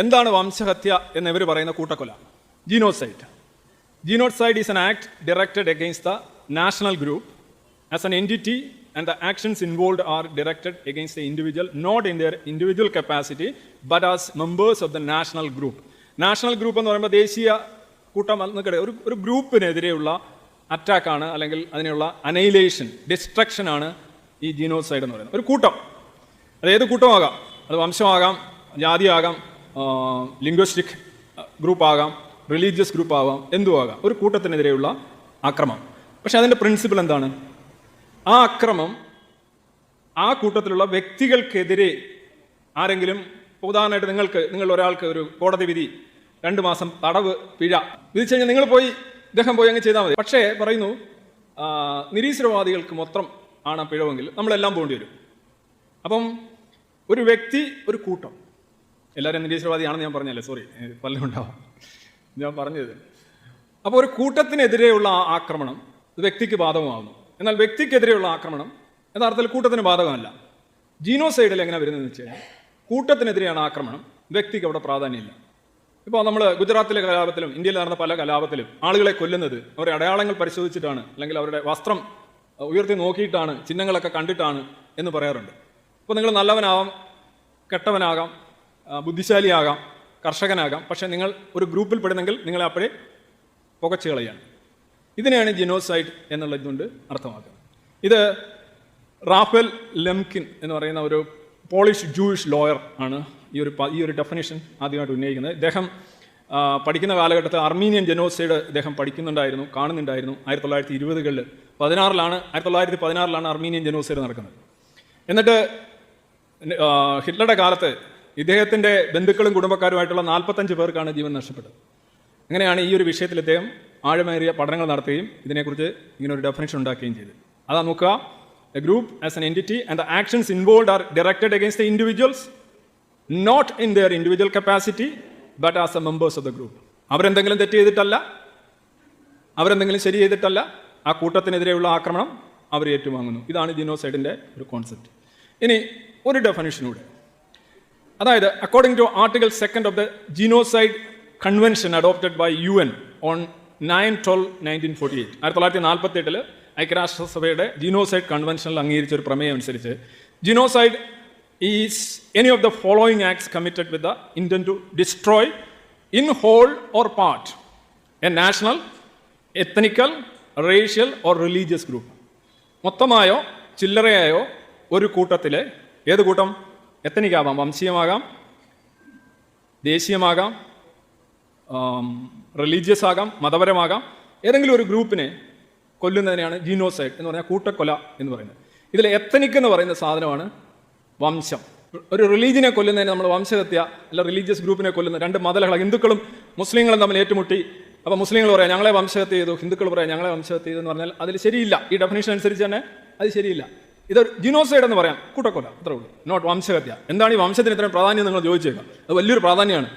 എന്താണ് വംശഹത്യ എന്ന് ഇവർ പറയുന്ന കൂട്ടക്കൊല? Genocide genocide is an act directed against the national group as an entity and the actions involve are directed against the individual not in their individual capacity but as members of the national group national group എന്ന് പറയുമ്പോൾ ദേശീയ കൂട്ടം എന്നൊക്കെ ഒരു ഒരു ഗ്രൂപ്പിനെതിരെയുള്ള അറ്റാക്കാണ് അല്ലെങ്കിൽ അതിനുള്ള അനൈലേഷൻ ഡിസ്ട്രക്ഷനാണ് ഈ ജീനോസൈഡ് എന്ന് പറയുന്നത്. ഒരു കൂട്ടം. അത് ഏത് കൂട്ടമാകാം? അത് വംശമാകാം ജാതിയാകാം ലിംഗ്വിസ്റ്റിക് ഗ്രൂപ്പ് ആകാം റിലീജിയസ് ഗ്രൂപ്പ് ആവാം എന്തും ആകാം. ഒരു കൂട്ടത്തിനെതിരെയുള്ള ആക്രമം. പക്ഷെ അതിന്റെ പ്രിൻസിപ്പിൾ എന്താണ്? ആ അക്രമം ആ കൂട്ടത്തിലുള്ള വ്യക്തികൾക്കെതിരെ ആരെങ്കിലും ഉദാഹരണമായിട്ട് നിങ്ങൾക്ക് നിങ്ങൾ ഒരാൾക്ക് ഒരു കോടതി വിധി രണ്ട് മാസം തടവ് പിഴ വിധിച്ചു കഴിഞ്ഞാൽ നിങ്ങൾ പോയി ഇദ്ദേഹം പോയി അങ്ങ് ചെയ്താൽ മതി. പക്ഷേ പറയുന്നു നിരീശ്വരവാദികൾക്ക് മൊത്തം ആണ് പിഴവെങ്കിൽ നമ്മളെല്ലാം പോകേണ്ടി വരും. അപ്പം ഒരു വ്യക്തി ഒരു കൂട്ടം എല്ലാവരും നിരീശ്വരവാദിയാണെന്ന് ഞാൻ പറഞ്ഞല്ലേ? സോറി പലരും ഉണ്ടാവാം. ഞാൻ പറഞ്ഞത്. അപ്പോൾ ഒരു കൂട്ടത്തിനെതിരെയുള്ള ആക്രമണം ഇത് വ്യക്തിക്ക് ബാധകമാകുന്നു. എന്നാൽ വ്യക്തിക്കെതിരെയുള്ള ആക്രമണം യഥാർത്ഥത്തിൽ കൂട്ടത്തിന് ബാധകമല്ല. ജീനോസൈഡിൽ എങ്ങനെ വരുന്നതെന്ന് വെച്ച് കഴിഞ്ഞാൽ കൂട്ടത്തിനെതിരെയാണ് ആക്രമണം. വ്യക്തിക്ക് അവിടെ പ്രാധാന്യമില്ല. ഇപ്പോൾ നമ്മൾ ഗുജറാത്തിലെ കലാപത്തിലും ഇന്ത്യയിൽ നടന്ന പല കലാപത്തിലും ആളുകളെ കൊല്ലുന്നത് അവരുടെ അടയാളങ്ങൾ പരിശോധിച്ചിട്ടാണ് അല്ലെങ്കിൽ അവരുടെ വസ്ത്രം ഉയർത്തി നോക്കിയിട്ടാണ് ചിഹ്നങ്ങളൊക്കെ കണ്ടിട്ടാണ് എന്ന് പറയാറുണ്ട്. അപ്പോൾ നിങ്ങൾ നല്ലവനാവാം കെട്ടവനാകാം ബുദ്ധിശാലിയാകാം കർഷകനാകാം. പക്ഷേ നിങ്ങൾ ഒരു ഗ്രൂപ്പിൽ പെടുന്നെങ്കിൽ നിങ്ങളെ അപ്പോഴേ പുകച്ചു കളയാണ് ഇതിനെയാണ് ജിനോസൈഡ് എന്നുള്ള ഇതുകൊണ്ട് അർത്ഥമാക്കുന്നത്. ഇത് റാഫേൽ ലെംകിൻ എന്ന് പറയുന്ന ഒരു പോളിഷ് ജൂയിഷ് ലോയർ ആണ് ഈ ഒരു ഈ ഒരു ഡെഫിനേഷൻ ആദ്യമായിട്ട് ഉന്നയിക്കുന്നത്. ഇദ്ദേഹം പഠിക്കുന്ന കാലഘട്ടത്തിൽ അർമീനിയൻ ജനോസൈഡ് ഇദ്ദേഹം പഠിക്കുന്നുണ്ടായിരുന്നു കാണുന്നുണ്ടായിരുന്നു. ആയിരത്തി തൊള്ളായിരത്തി ഇരുപതുകളിൽ പതിനാറിലാണ് ആയിരത്തി തൊള്ളായിരത്തി പതിനാറിലാണ് അർമീനിയൻ ജനോസൈഡ് നടക്കുന്നത്. എന്നിട്ട് ഹിറ്റ്ലറുടെ കാലത്ത് ഇദ്ദേഹത്തിന്റെ ബന്ധുക്കളും കുടുംബക്കാരുമായിട്ടുള്ള നാൽപ്പത്തഞ്ച് പേർക്കാണ് ജീവൻ നഷ്ടപ്പെട്ടത്. അങ്ങനെയാണ് ഈ ഒരു വിഷയത്തിൽ ഇദ്ദേഹം ആഴമേറിയ പഠനങ്ങൾ നടത്തുകയും ഇതിനെക്കുറിച്ച് ഇങ്ങനെ ഒരു ഡെഫിനേഷൻ ഉണ്ടാക്കുകയും ചെയ്തു അതാ നോക്കുക. A group as an entity and the actions involve are directed against the individuals not in their individual capacity but as a members of the group അവരെന്തെങ്കിലും തെറ്റ് ചെയ്തിട്ടല്ല. അവരെന്തെങ്കിലും ശരി ചെയ്തിട്ടല്ല. ആ കൂട്ടത്തിനെതിരെയുള്ള ആക്രമണം അവർ ഏറ്റുവാങ്ങുന്നു. ഇതാണ് ജിനോസൈഡിന്റെ ഒരു കോൺസെപ്റ്റ് ഇനി ഒരു ഡെഫിനിഷനൂടെ അതായത് according to article second of the genocide convention adopted by U N on nine twelve nineteen forty eight ആയിരത്തി തൊള്ളായിരത്തി നാൽപ്പത്തി എട്ടിൽ ഐക്യരാഷ്ട്രസഭയുടെ ജീനോസൈഡ് കൺവെൻഷനിൽ അംഗീകരിച്ച ഒരു പ്രമേയം അനുസരിച്ച് genocide is any of the following acts committed with the intent to destroy in whole or part a national ethnical racial or religious group മൊത്തമായോ ചില്ലറയായോ ഒരു കൂട്ടത്തിലെ ഏത് കൂട്ടം? എത്തനിക്കാവാം വംശീയമാകാം ദേശീയമാകാം റിലീജിയസ് ആകാം മതപരമാകാം. ഏതെങ്കിലും ഒരു ഗ്രൂപ്പിനെ കൊല്ലുന്നതിനെയാണ് ജീനോസൈഡ് എന്ന് പറഞ്ഞാൽ കൂട്ടക്കൊല എന്ന് പറയുന്നത്. ഇതിൽ എത്തനിക് എന്ന് പറയുന്ന സാധനമാണ് വംശം. ഒരു റിലീജിയനെ കൊല്ലുന്നതിന് നമ്മൾ വംശഹത്യ അല്ല റിലീജിയസ് ഗ്രൂപ്പിനെ കൊല്ലുന്ന രണ്ട് മതലകള. ഹിന്ദുക്കളും മുസ്ലിങ്ങളും തമ്മിൽ ഏറ്റുമുട്ടി. അപ്പോൾ മുസ്ലിങ്ങൾ പറയാം ഞങ്ങളെ വംശഹത്യ ചെയ്തു. ഹിന്ദുക്കൾ പറയാം ഞങ്ങളെ വംശഹത്യ ചെയ്തു എന്ന് പറഞ്ഞാൽ അതിൽ ശരിയില്ല. ഈ ഡെഫിനേഷൻ അനുസരിച്ച് തന്നെ അത് ശരിയില്ല. ഇത് ജിനോസൈഡ് എന്ന് പറയാം. കൂട്ടക്കൊല അത്രേ ഉള്ളൂ. നോട്ട് വംശഹത്യ. എന്താണ് ഈ വംശത്തിന് ഇത്രയും പ്രാധാന്യം നിങ്ങൾ ചോദിച്ചേക്കാം. അത് വലിയൊരു പ്രാധാന്യമാണ്.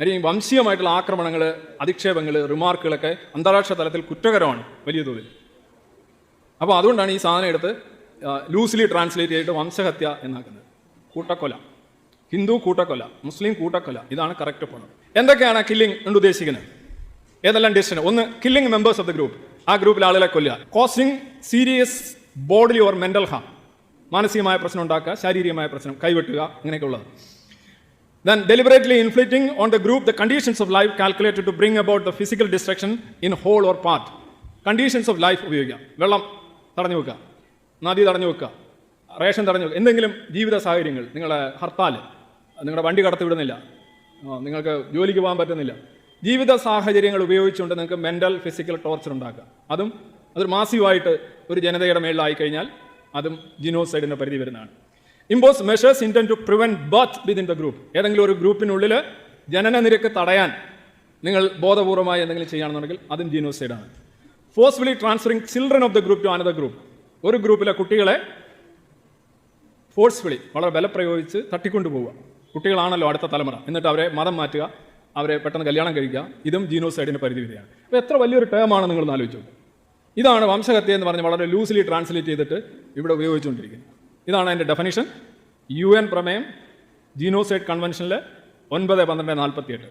കാര്യം വംശീയമായിട്ടുള്ള ആക്രമണങ്ങൾ അധിക്ഷേപങ്ങൾ റിമാർക്കുകളൊക്കെ അന്താരാഷ്ട്ര തലത്തിൽ കുറ്റകരമാണ് വലിയ തോതിൽ. അപ്പോൾ അതുകൊണ്ടാണ് ഈ സാധനം എടുത്ത് ലൂസ്ലി ട്രാൻസ്ലേറ്റ് ചെയ്തിട്ട് വംശഹത്യ എന്നാക്കുന്നത്. കൂട്ടക്കൊല. ഹിന്ദു കൂട്ടക്കൊല മുസ്ലിം കൂട്ടക്കൊല ഇതാണ് കറക്റ്റ് പദം എന്തൊക്കെയാണ് കില്ലിംഗ് എന്ന് ഉദ്ദേശിക്കുന്നത്? ഏതെല്ലാം ഡിസിഷൻ ഒന്ന് killing members of the group ആ ഗ്രൂപ്പിലെ ആളുകളെ കൊല്ലുക. Causing serious body or mental harm മാനസികമായ പ്രശ്നം ഉണ്ടാക്കുക ശാരീരികമായ പ്രശ്നം കൈവെട്ടുക ഇങ്ങനെയൊക്കെയുള്ളത്. Then deliberately inflicting on the group the conditions of life calculated to bring about the physical destruction in whole or part conditions of life ഉപയോഗിക്കുക. വെള്ളം തടഞ്ഞു വെക്കുക നദി തടഞ്ഞു വെക്കുക റേഷൻ തടഞ്ഞു വെക്കുക. എന്തെങ്കിലും ജീവിത സാഹചര്യങ്ങൾ നിങ്ങളെ ഹർത്താൽ നിങ്ങളുടെ വണ്ടി കടത്തി വിടുന്നില്ല നിങ്ങൾക്ക് ജോലിക്ക് പോകാൻ പറ്റുന്നില്ല. ജീവിത സാഹചര്യങ്ങൾ ഉപയോഗിച്ചുകൊണ്ട് നിങ്ങൾക്ക് മെന്റൽ ഫിസിക്കൽ ടോർച്ചർ ഉണ്ടാക്കുക. അതും അതൊരു മാസീവായിട്ട് ഒരു ജനതയുടെ മേളിലായി കഴിഞ്ഞാൽ അതും ജിനോസൈഡിന്റെ പരിധി വരുന്നതാണ്. Impose measures intent to prevent birth within the group ഏതെങ്കിലും ഒരു ഗ്രൂപ്പിനുള്ളിൽ ജനന നിരക്ക് തടയാൻ നിങ്ങൾ ബോധപൂർവമായി എന്തെങ്കിലും ചെയ്യുകയാണെന്നുണ്ടെങ്കിൽ അതും ജീനോസൈഡാണ് forcefully transferring children of the group to another group ഒരു ഗ്രൂപ്പിലെ കുട്ടികളെ ഫോഴ്സ്ഫുള്ളി വളരെ ബലപ്രയോഗിച്ച് തട്ടിക്കൊണ്ടു പോവുക കുട്ടികളാണല്ലോ അടുത്ത തലമുറ. എന്നിട്ട് അവരെ മതം മാറ്റുക അവരെ പെട്ടെന്ന് കല്യാണം കഴിക്കുക. ഇതും ജീനോസൈഡിന്റെ പരിധി വരികയാണ് അപ്പോൾ എത്ര വലിയൊരു ടേമാണ് നിങ്ങൾ ആലോചിച്ചു ഇതാണ് വംശഹത്യ എന്ന് പറഞ്ഞ് വളരെ ലൂസ്ലി ട്രാൻസ്ലേറ്റ് ചെയ്തിട്ട് ഇവിടെ ഉപയോഗിച്ചുകൊണ്ടിരിക്കുന്നത്. ഇതാണ് അതിന്റെ ഡെഫനിഷൻ യു എൻ പ്രമേയം ജീനോസൈഡ് കൺവെൻഷനിലെ ഒൻപത് പന്ത്രണ്ട് നാൽപ്പത്തിയെട്ട്.